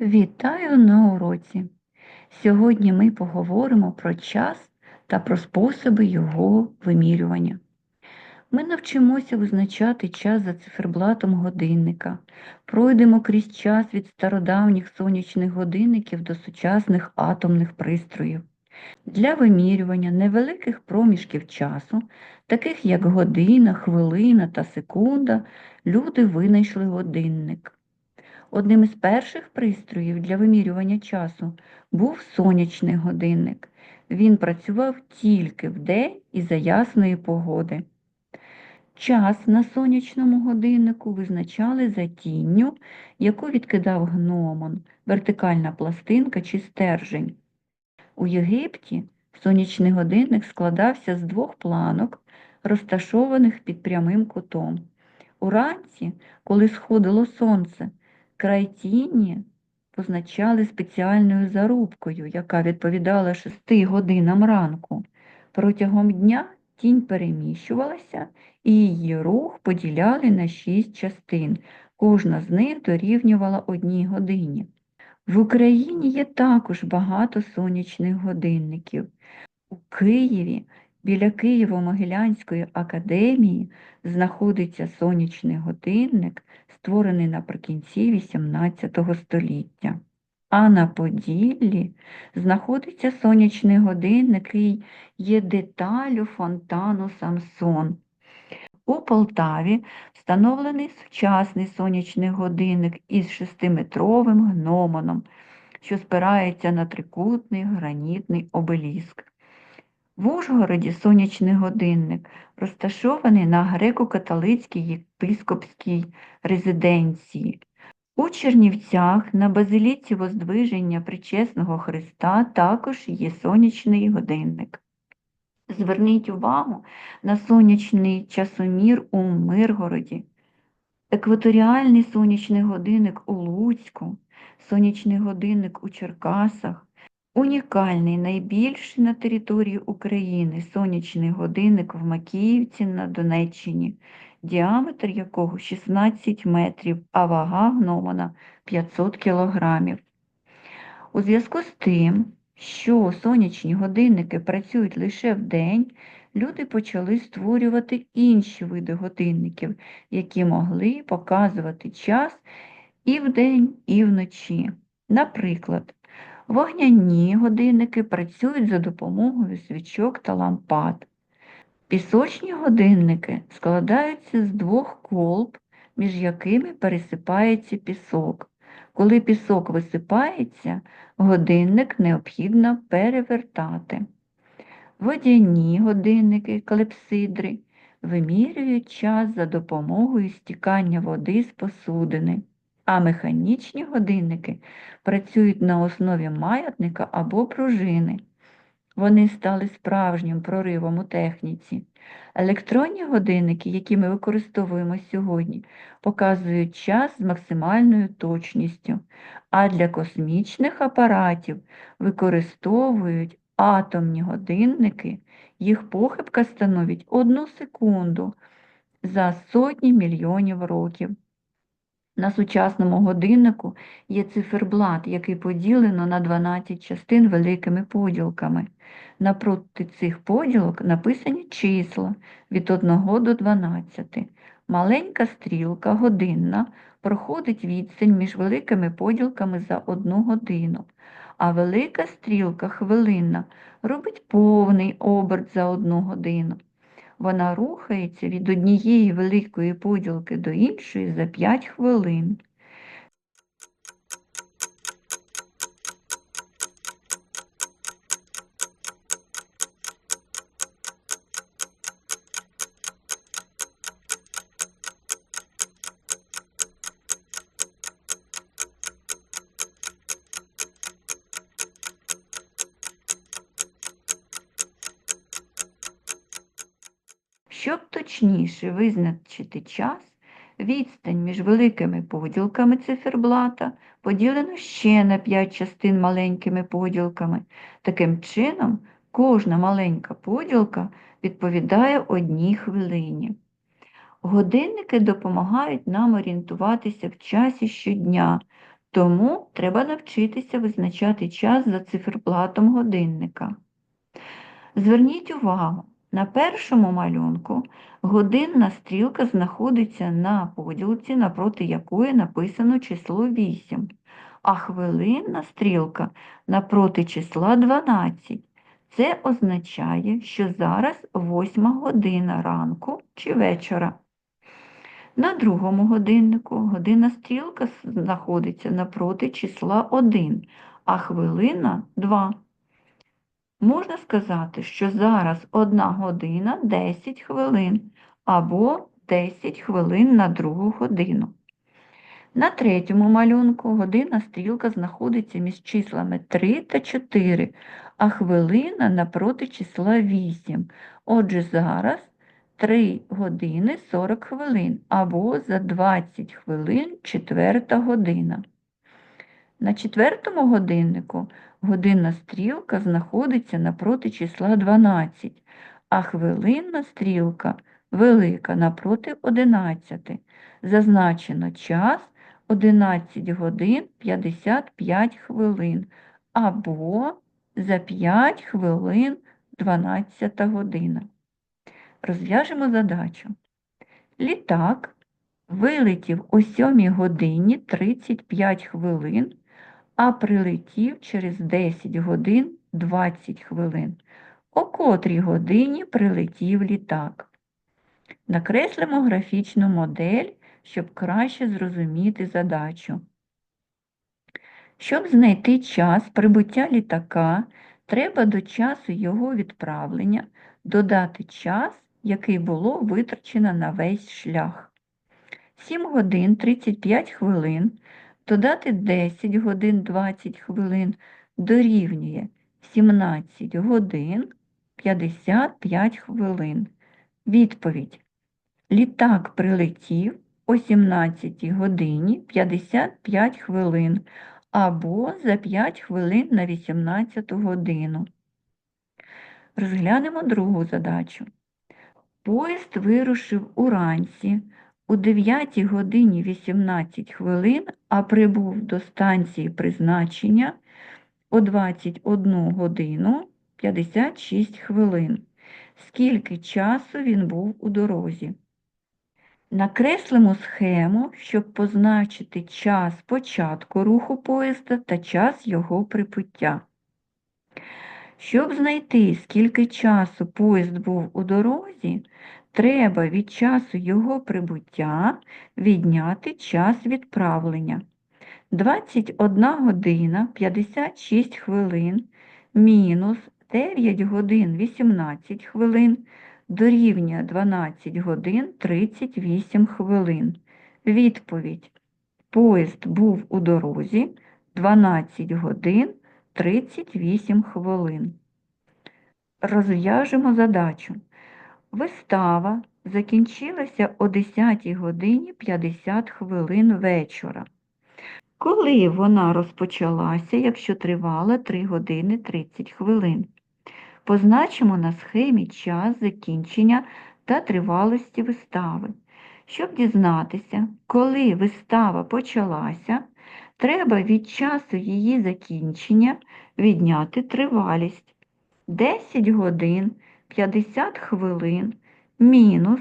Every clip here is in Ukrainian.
Вітаю на уроці! Сьогодні ми поговоримо про час та про способи його вимірювання. Ми навчимося визначати час за циферблатом годинника, пройдемо крізь час від стародавніх сонячних годинників до сучасних атомних пристроїв. Для вимірювання невеликих проміжків часу, таких як година, хвилина та секунда, люди винайшли годинник. Одним із перших пристроїв для вимірювання часу був сонячний годинник. Він працював тільки вдень і за ясної погоди. Час на сонячному годиннику визначали за тінню, яку відкидав гномон, вертикальна пластинка чи стержень. У Єгипті сонячний годинник складався з двох планок, розташованих під прямим кутом. Уранці, коли сходило сонце, край тіні позначали спеціальною зарубкою, яка відповідала 6 годинам ранку. Протягом дня тінь переміщувалася, і її рух поділяли на шість частин. Кожна з них дорівнювала одній годині. В Україні є також багато сонячних годинників. У Києві біля Києво-Могилянської академії знаходиться сонячний годинник, створений наприкінці XVIII століття. А на Поділлі знаходиться сонячний годинник, який є деталю фонтану Самсон. У Полтаві встановлений сучасний сонячний годинник із шестиметровим гномоном, що спирається на трикутний гранітний обеліск. В Ужгороді сонячний годинник розташований на греко-католицькій єпископській резиденції. У Чернівцях на базиліці Воздвиження Причесного Христа також є сонячний годинник. Зверніть увагу на сонячний часомір у Миргороді, екваторіальний сонячний годинник у Луцьку, сонячний годинник у Черкасах, унікальний найбільший на території України сонячний годинник в Макіївці на Донеччині, діаметр якого 16 метрів, а вага гномона 500 кілограмів. У зв'язку з тим, що сонячні годинники працюють лише вдень, люди почали створювати інші види годинників, які могли показувати час і вдень, і вночі. Наприклад, вогняні годинники працюють за допомогою свічок та лампад. Пісочні годинники складаються з двох колб, між якими пересипається пісок. Коли пісок висипається, годинник необхідно перевертати. Водяні годинники, клепсидри вимірюють час за допомогою стікання води з посудини, а механічні годинники працюють на основі маятника або пружини. Вони стали справжнім проривом у техніці. Електронні годинники, які ми використовуємо сьогодні, показують час з максимальною точністю, а для космічних апаратів використовують атомні годинники, їх похибка становить одну секунду за сотні мільйонів років. На сучасному годиннику є циферблат, який поділено на 12 частин великими поділками. Напроти цих поділок написані числа від 1 до 12. Маленька стрілка годинна проходить відстань між великими поділками за одну годину, а велика стрілка хвилинна робить повний оберт за одну годину. Вона рухається від однієї великої поділки до іншої за 5 хвилин. Щоб точніше визначити час, відстань між великими поділками циферблата поділено ще на 5 частин маленькими поділками. Таким чином, кожна маленька поділка відповідає одній хвилині. Годинники допомагають нам орієнтуватися в часі щодня, Тому треба навчитися визначати час за циферблатом годинника. Зверніть увагу, на першому малюнку годинна стрілка знаходиться на поділці, напроти якої написано число 8, а хвилинна стрілка напроти числа 12. Це означає, що зараз 8 година ранку чи вечора. На другому годиннику годинна стрілка знаходиться напроти числа 1, а хвилина 2. Можна сказати, що зараз 1 година 10 хвилин або 10 хвилин на другу годину. На третьому малюнку годинна стрілка знаходиться між числами 3 та 4, а хвилина напроти числа 8. Отже, зараз 3 години 40 хвилин або за 20 хвилин 4 година. На четвертому годиннику годинна стрілка знаходиться напроти числа 12, а хвилинна стрілка велика напроти 11. Зазначено час 11 годин 55 хвилин або за 5 хвилин 12 година. Розв'яжемо задачу. Літак вилетів о 7 годині 35 хвилин, а прилетів через 10 годин 20 хвилин. О котрій годині прилетів літак. Накреслимо графічну модель, щоб краще зрозуміти задачу. Щоб знайти час прибуття літака, треба до часу його відправлення додати час, який було витрачено на весь шлях. 7 годин 35 хвилин додати 10 годин 20 хвилин дорівнює 17 годин 55 хвилин. Відповідь. Літак прилетів о 17 годині 55 хвилин або за 5 хвилин на 18 годину. Розглянемо другу задачу. Поїзд вирушив уранці у 9 годині 18 хвилин, а прибув до станції призначення о 21 годину 56 хвилин. Скільки часу він був у дорозі? Накреслимо схему, щоб позначити час початку руху поїзда та час його прибуття. Щоб знайти, скільки часу поїзд був у дорозі, треба від часу його прибуття відняти час відправлення. 21 година 56 хвилин мінус 9 годин 18 хвилин дорівнює 12 годин 38 хвилин. Відповідь. Поїзд був у дорозі 12 годин 38 хвилин. Розв'яжемо задачу. Вистава закінчилася о 10 годині 50 хвилин вечора. Коли вона розпочалася, якщо тривала 3 години 30 хвилин? Позначимо на схемі час закінчення та тривалості вистави. Щоб дізнатися, коли вистава почалася, треба від часу її закінчення відняти тривалість 10 годин 50 хвилин мінус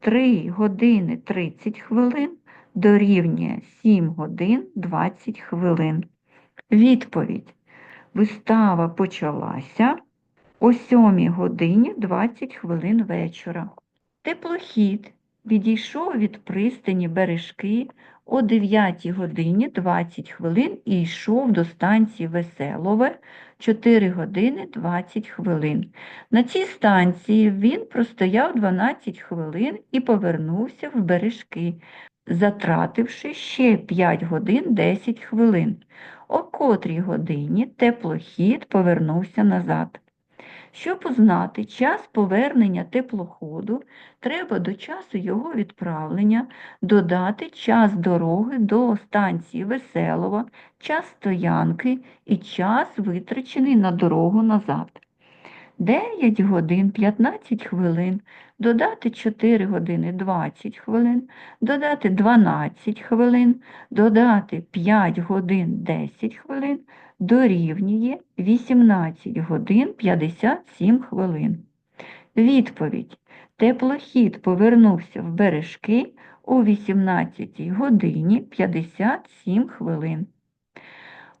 3 години 30 хвилин дорівнює 7 годин 20 хвилин. Відповідь. Вистава почалася о 7 годині 20 хвилин вечора. Теплохід відійшов від пристані бережки о 9 годині 20 хвилин і йшов до станції Веселове 4 години 20 хвилин. На цій станції він простояв 12 хвилин і повернувся в бережки, затративши ще 5 годин 10 хвилин. О котрій годині теплохід повернувся назад. Щоб узнати час повернення теплоходу, треба до часу його відправлення додати час дороги до станції Веселова, час стоянки і час витрачений на дорогу назад. 9 годин 15 хвилин, додати 4 години 20 хвилин, додати 12 хвилин, додати 5 годин 10 хвилин, дорівнює 18 годин 57 хвилин. Відповідь. Теплохід повернувся в бережки у 18 годині 57 хвилин.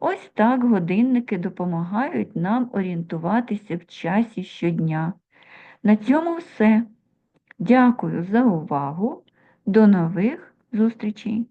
Ось так годинники допомагають нам орієнтуватися в часі щодня. На цьому все. Дякую за увагу. До нових зустрічей!